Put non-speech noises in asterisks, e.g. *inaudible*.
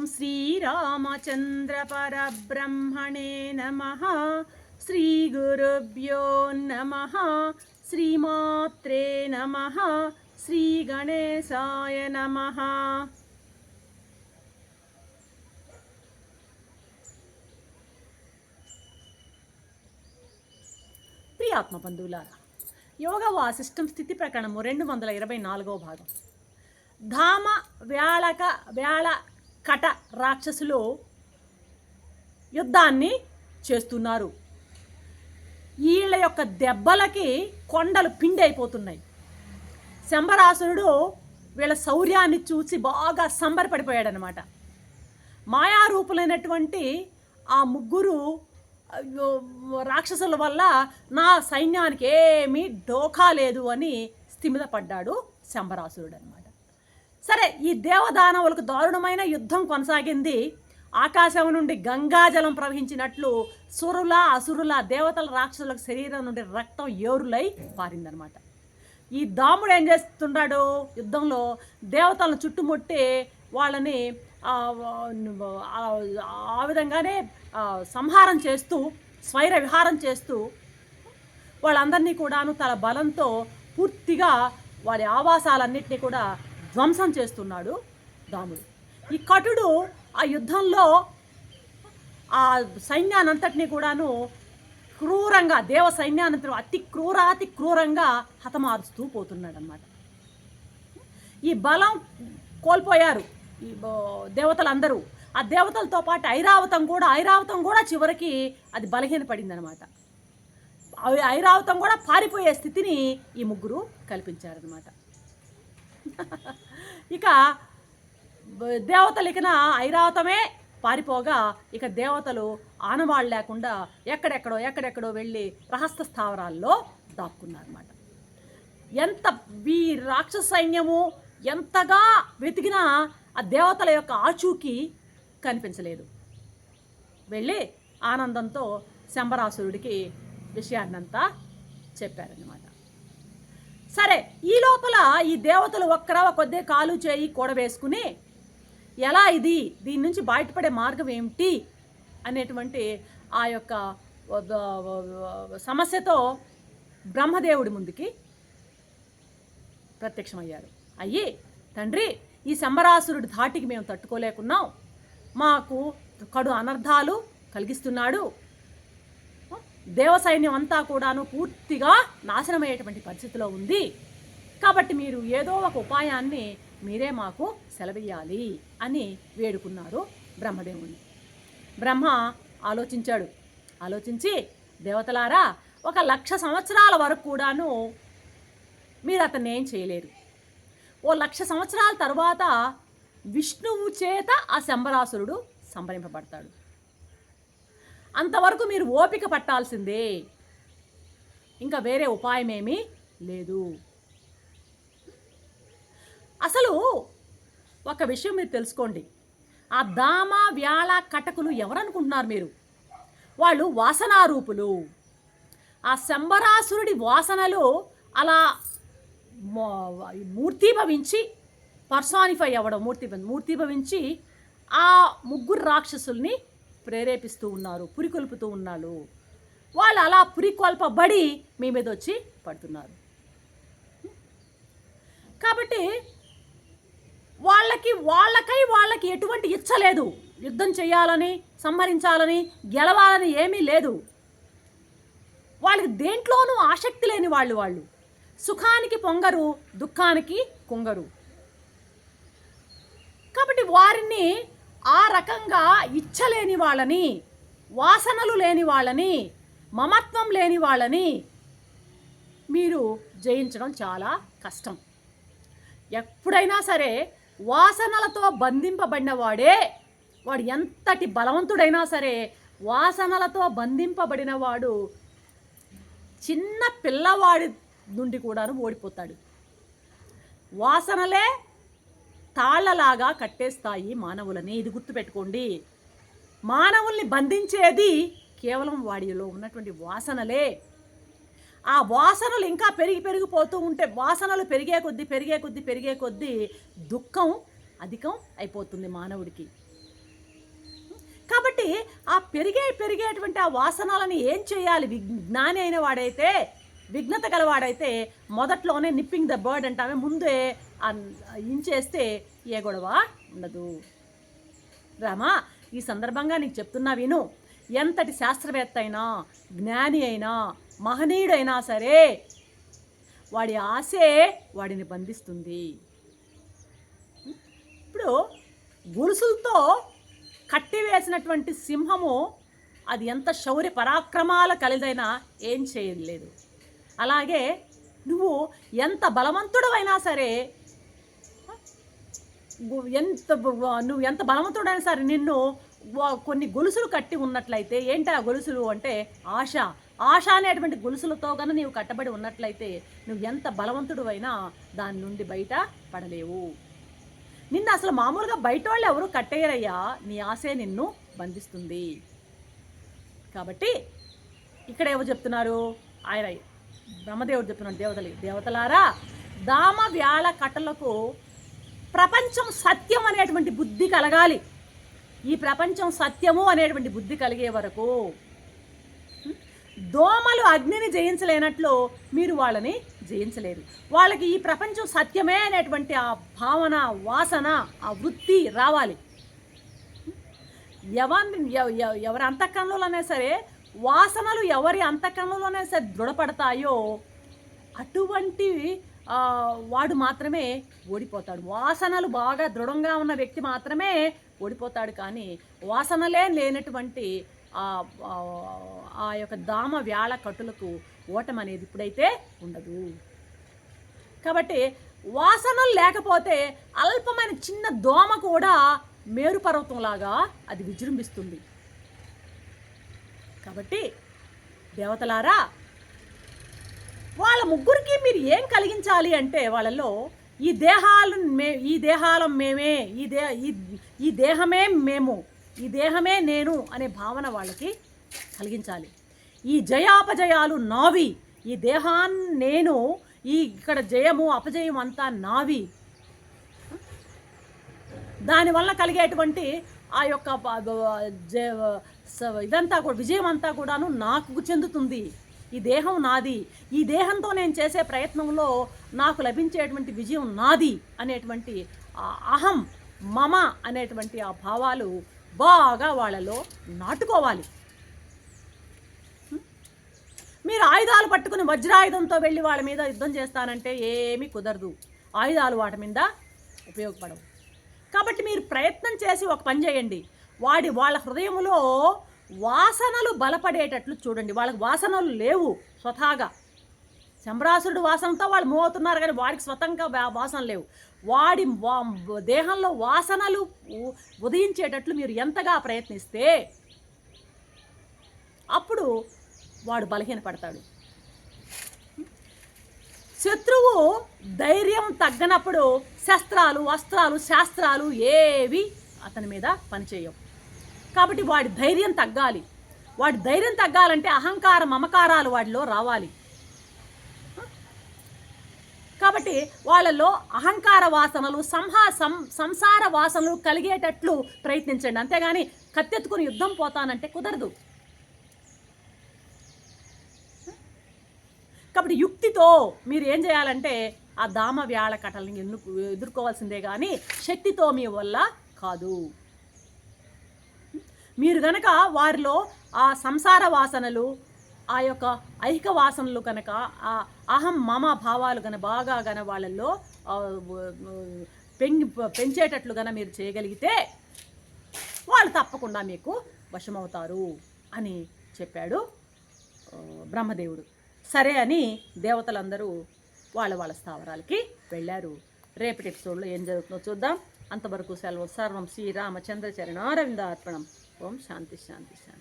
ఓం శ్రీరామచంద్ర పరబ్రహ్మణే నమ. శ్రీ గురుభ్యో నమ. శ్రీమాత్రే నమ. శ్రీ గణేశాయ నమ. ప్రియాత్మ బంధువులారా యోగ వాసిష్టం స్థితి ప్రకరణము రెండు వందల ఇరవై నాలుగవ భాగం. ధామ వ్యాళక వ్యాళ కట రాక్షసులు యుద్ధాన్ని చేస్తున్నారు. వీళ్ళ యొక్క దెబ్బలకి కొండలు పిండి అయిపోతున్నాయి శంబరాసురుడు వీళ్ళ శౌర్యాన్ని చూసి బాగా సంబరపడిపోయాడనమాట. మాయారూపులైనటువంటి ఆ ముగ్గురు రాక్షసుల వల్ల నా సైన్యానికి ఏమీ డోకా లేదు అని స్థిమితపడ్డాడు శంబరాసురుడు అనమాట సరే ఈ దేవదానవులకు దారుణమైన యుద్ధం కొనసాగింది. ఆకాశం నుండి గంగాజలం ప్రవహించినట్లు సురుల అసురుల దేవతల రాక్షసులకు శరీరం నుండి రక్తం ఏరులై పారిందనమాట. ఈ దాముడు ఏం చేస్తున్నాడు యుద్ధంలో దేవతలను చుట్టుముట్టి వాళ్ళని ఆ, విధంగానే సంహారం చేస్తూ స్వైర విహారం చేస్తూ వాళ్ళందరినీ కూడాను తన బలంతో పూర్తిగా వారి ఆవాసాలన్నింటినీ కూడా ధ్వంసం చేస్తున్నాడు దాముడు ఈ కటుడు ఆ యుద్ధంలో ఆ సైన్యానంతటినీ కూడాను క్రూరంగా దేవ సైన్యానంతరం అతి క్రూరాతి క్రూరంగా హతమారుస్తూ పోతున్నాడు అనమాట ఈ బలం కోల్పోయారు ఈ దేవతలందరూ. ఆ దేవతలతో పాటు ఐరావతం కూడా ఐరావతం కూడా చివరికి అది బలహీనపడింది అనమాట ఐరావతం కూడా పారిపోయే స్థితిని ఈ ముగ్గురు కల్పించారనమాట *laughs* ఇక దేవతలు ఇకన ఐరావతమే పారిపోగా ఇక దేవతలు ఆనవాళ్ళు లేకుండా ఎక్కడెక్కడో ఎక్కడెక్కడో వెళ్ళి రహస్య స్థావరాల్లో దాక్కున్నారన్నమాట. ఎంత ఈ రాక్షస సైన్యము ఎంతగా వెతికినా ఆ దేవతల యొక్క ఆచూకీ కనిపించలేదు. వెళ్ళి ఆనందంతో శంబరాసురుడికి విషయాన్నంతా చెప్పారన్నమాట. సరే లోపల ఈ దేవతలు ఒక్కరవ కొద్దే కాలు చేయి కూడవేసుకుని ఎలా ఇది? దీని నుంచి బయటపడే మార్గం ఏమిటి? అనేటువంటి ఆ యొక్క సమస్యతో బ్రహ్మదేవుడి ముందుకి ప్రత్యక్షమయ్యారు. అయ్యి తండ్రి ఈ సంబరాసురుడి ధాటికి మేము తట్టుకోలేకున్నాం. మాకు కడు అనర్థాలు కలిగిస్తున్నాడు. దేవసైన్యం అంతా కూడాను పూర్తిగా నాశనమయ్యేటువంటి పరిస్థితిలో ఉంది. కాబట్టి మీరు ఏదో ఒక ఉపాయాన్ని మీరే మాకు సెలవియ్యాలి అని వేడుకున్నారు బ్రహ్మదేవుని బ్రహ్మ ఆలోచించాడు. ఆలోచించి దేవతలారా ఒక లక్ష సంవత్సరాల వరకు కూడాను మీరు అతన్ని ఏం చేయలేరు. ఓ లక్ష సంవత్సరాల తర్వాత విష్ణువు చేత ఆ శంబరాసురుడు సంభరింపబడతాడు అంతవరకు మీరు ఓపిక పట్టాల్సిందే. ఇంకా వేరే ఉపాయమేమీ లేదు. అసలు ఒక విషయం మీరు తెలుసుకోండి. ఆ దామ వ్యాళ కటకులు ఎవరనుకుంటున్నారు మీరు? వాళ్ళు వాసనారూపులు. ఆ శంబరాసురుడి వాసనలు అలా మూర్తిభవించి పర్సానిఫై అవ్వడం మూర్తి మూర్తిభవించి ఆ ముగ్గురు రాక్షసుల్ని ప్రేరేపిస్తూ ఉన్నారు పురికొల్పుతూ ఉన్నారు. వాళ్ళు అలా పురికొల్పబడి మీ మీద వచ్చి పడుతున్నారు. కాబట్టి వాళ్ళకి వాళ్ళకై వాళ్ళకి ఎటువంటి ఇచ్చ లేదు. యుద్ధం చేయాలని సంహరించాలని గెలవాలని ఏమీ లేదు. వాళ్ళకి దేంట్లోనూ ఆసక్తి లేని వాళ్ళు వాళ్ళు. సుఖానికి పొంగరు దుఃఖానికి కుంగరు. కాబట్టి వారిని ఆ రకంగా ఇచ్చలేని వాళ్ళని వాసనలు లేని వాళ్ళని మమత్వం లేని వాళ్ళని మీరు జయించడం చాలా కష్టం. ఎప్పుడైనా సరే వాసనలతో బంధింపబడిన వాడే వాడు ఎంతటి బలవంతుడైనా సరే వాసనలతో బంధింపబడిన వాడు చిన్న పిల్లవాడి నుండి కూడాను ఓడిపోతాడు. వాసనలే తాళ్ళలాగా కట్టేస్తాయి మానవులని. ఇది గుర్తుపెట్టుకోండి. మానవుల్ని బంధించేది కేవలం వాడిలో ఉన్నటువంటి వాసనలే. ఆ వాసనలు ఇంకా పెరిగి పెరిగిపోతూ ఉంటే వాసనలు పెరిగే కొద్దీ పెరిగే కొద్దీ పెరిగే కొద్దీ దుఃఖం అధికం అయిపోతుంది మానవుడికి. కాబట్టి ఆ పెరిగే పెరిగేటువంటి ఆ వాసనలని ఏం చేయాలి? విజ్ఞాని అయిన వాడైతే విఘ్నత గలవాడైతే మొదట్లోనే నిప్పింగ్ ద బర్డ్ అంటామే. ముందే ఇంచేస్తే ఏ గొడవ ఉండదు. రామా ఈ సందర్భంగా నీకు చెప్తున్నా విను. ఎంతటి శాస్త్రవేత్త అయినా జ్ఞాని అయినా మహనీయుడైనా సరే వాడి ఆశే వాడిని బంధిస్తుంది. ఇప్పుడు గొలుసులతో కట్టివేసినటువంటి సింహము అది ఎంత శౌర్య పరాక్రమాల కలిదైనా ఏం చేయలేదు. అలాగే నువ్వు ఎంత బలవంతుడవైనా సరే ఎంత నువ్వు ఎంత బలవంతుడైనా సరే నిన్ను కొన్ని గొలుసులు కట్టి ఉన్నట్లయితే ఏంటి ఆ గొలుసులు అంటే ఆశ ఆశ అనేటువంటి గొలుసులతో కనుక నీవు కట్టబడి ఉన్నట్లయితే నువ్వు ఎంత బలవంతుడు అయినా దాని నుండి బయట పడలేవు. నిన్ను అసలు మామూలుగా బయట వాళ్ళు ఎవరు కట్టేయరయ్యా. నీ ఆశే నిన్ను బంధిస్తుంది. కాబట్టి ఇక్కడ ఎవరు చెప్తున్నారు? ఆయన బ్రహ్మదేవుడు చెప్తున్నాడు దేవతలు దేవతలారా దామ వ్యాళ కట్టలకు ప్రపంచం సత్యం అనేటువంటి బుద్ధి కలగాలి. ఈ ప్రపంచం సత్యము అనేటువంటి బుద్ధి కలిగే వరకు దోమలు అగ్నిని జయించలేనట్లు మీరు వాళ్ళని జయించలేరు. వాళ్ళకి ఈ ప్రపంచం సత్యమే అనేటువంటి ఆ భావన వాసన ఆ వృత్తి రావాలి. ఎవరిని ఎవరి అంతఃకరణలోనే సరే వాసనలు ఎవరి అంతఃకరణలోనే సరే దృఢపడతాయో అటువంటి వాడు మాత్రమే ఓడిపోతాడు. వాసనలు బాగా దృఢంగా ఉన్న వ్యక్తి మాత్రమే ఓడిపోతాడు. కానీ వాసనలే లేనటువంటి ఆ యొక్క దామ వ్యాళ కట్టులకు ఓటం అనేది ఇప్పుడైతే ఉండదు. కాబట్టి వాసనలు లేకపోతే అల్పమైన చిన్న దోమ కూడా మేరుపర్వతంలాగా అది విజృంభిస్తుంది. కాబట్టి దేవతలారా వాళ్ళ ముగ్గురికి మీరు ఏం కలిగించాలి అంటే వాళ్ళలో ఈ దేహాలు మే ఈ దేహాలం మేమే ఈ దే ఈ ఈ దేహమే మేము ఈ దేహమే నేను అనే భావన వాళ్ళకి కలిగించాలి. ఈ జయాపజయాలు నావి. ఈ దేహాన్ని నేను ఈ ఇక్కడ జయము అపజయం అంతా నావి. దానివల్ల కలిగేటువంటి ఆ యొక్క ఇదంతా కూడా విజయం అంతా కూడాను నాకు చెందుతుంది. ఈ దేహం నాది. ఈ దేహంతో నేను చేసే ప్రయత్నంలో నాకు లభించేటువంటి విజయం నాది అనేటువంటి అహం మమ అనేటువంటి ఆ భావాలు బాగా వాళ్ళలో నాటుకోవాలి. మీరు ఆయుధాలు పట్టుకుని వజ్రాయుధంతో వెళ్ళి వాళ్ళ మీద యుద్ధం చేస్తానంటే ఏమీ కుదరదు. ఆయుధాలు వాటి మీద ఉపయోగపడవు. కాబట్టి మీరు ప్రయత్నం చేసి ఒక పని చేయండి. వాడి వాళ్ళ హృదయంలో వాసనలు బలపడేటట్లు చూడండి. వాళ్ళకి వాసనలు లేవు స్వతహాగా. శంభరాసురుడు వాసనతో వాళ్ళు మూవ్ అవుతున్నారు కానీ వాడికి స్వతంగా వాసన లేవు. వాడి వా- దేహంలో వాసనలు ఉ- ఉదయించేటట్లు మీరు ఎంతగా ప్రయత్నిస్తే అప్పుడు వాడు బలహీనపడతాడు. శత్రువు ధైర్యం తగ్గనప్పుడు శస్త్రాలు వస్త్రాలు శాస్త్రాలు ఏవి అతని మీద పనిచేయవు. కాబట్టి వాడి ధైర్యం తగ్గాలి. వాడి ధైర్యం తగ్గాలంటే అహంకార మమకారాలు వాడిలో రావాలి. కాబట్టి వాళ్ళలో అహంకార వాసనలు సంహా సం సంసార వాసనలు కలిగేటట్లు ప్రయత్నించండి. అంతేగాని కత్తెత్తుకుని యుద్ధం పోతానంటే కుదరదు. కాబట్టి యుక్తితో మీరు ఏం చేయాలంటే ఆ దామ వ్యాళ కటల్ని ఎన్ను ఎదుర్కోవాల్సిందే కానీ శక్తితో మీ వల్ల కాదు. మీరు గనక వారిలో ఆ సంసార వాసనలు ఆ యొక్క ఐహిక వాసనలు కనుక ఆ అహం మమ భావాలు కనుక బాగా గన వాళ్ళల్లో పెంగి పెంచేటట్లు గన మీరు చేయగలిగితే వాళ్ళు తప్పకుండా మీకు వశమవుతారు అని చెప్పాడు బ్రహ్మదేవుడు. సరే అని దేవతలందరూ వాళ్ళ వాళ్ళ స్థావరాలకి వెళ్ళారు. రేపటి ఎపిసోడ్లో ఏం జరుగుతుందో చూద్దాం. అంతవరకు సెలవు. సర్వం శ్రీరామచంద్రచరణ అరవింద అర్పణం ఓం శాంతి శాంతి శాంతి.